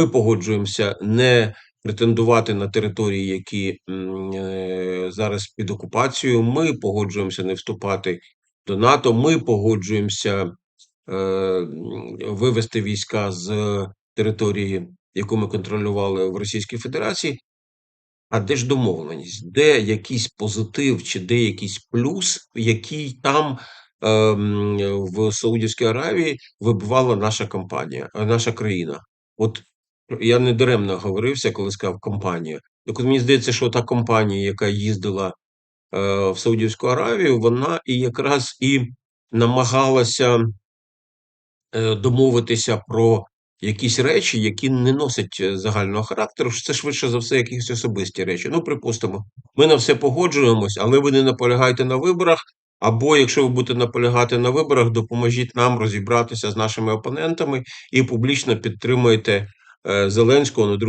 Ми погоджуємося не претендувати на території, які е, зараз під окупацією. Ми погоджуємося не вступати до НАТО. Ми погоджуємося е, вивести війська з території, яку ми контролювали в Російській Федерації. А де ж домовленість? Де якийсь позитив чи де якийсь плюс, який там ем, в Саудівській Аравії вибивала наша компанія, наша країна? От я не даремно говорився, коли сказав компанія. Так от мені здається, що та компанія, яка їздила е, в Саудівську Аравію, вона і якраз і намагалася е, домовитися про якісь речі, які не носять е, загального характеру. Це швидше за все якісь особисті речі. Ну, припустимо, ми на все погоджуємось, але ви не наполягаєте на виборах. Або якщо ви будете наполягати на виборах, допоможіть нам розібратися з нашими опонентами і публічно підтримуйте Зеленського на другій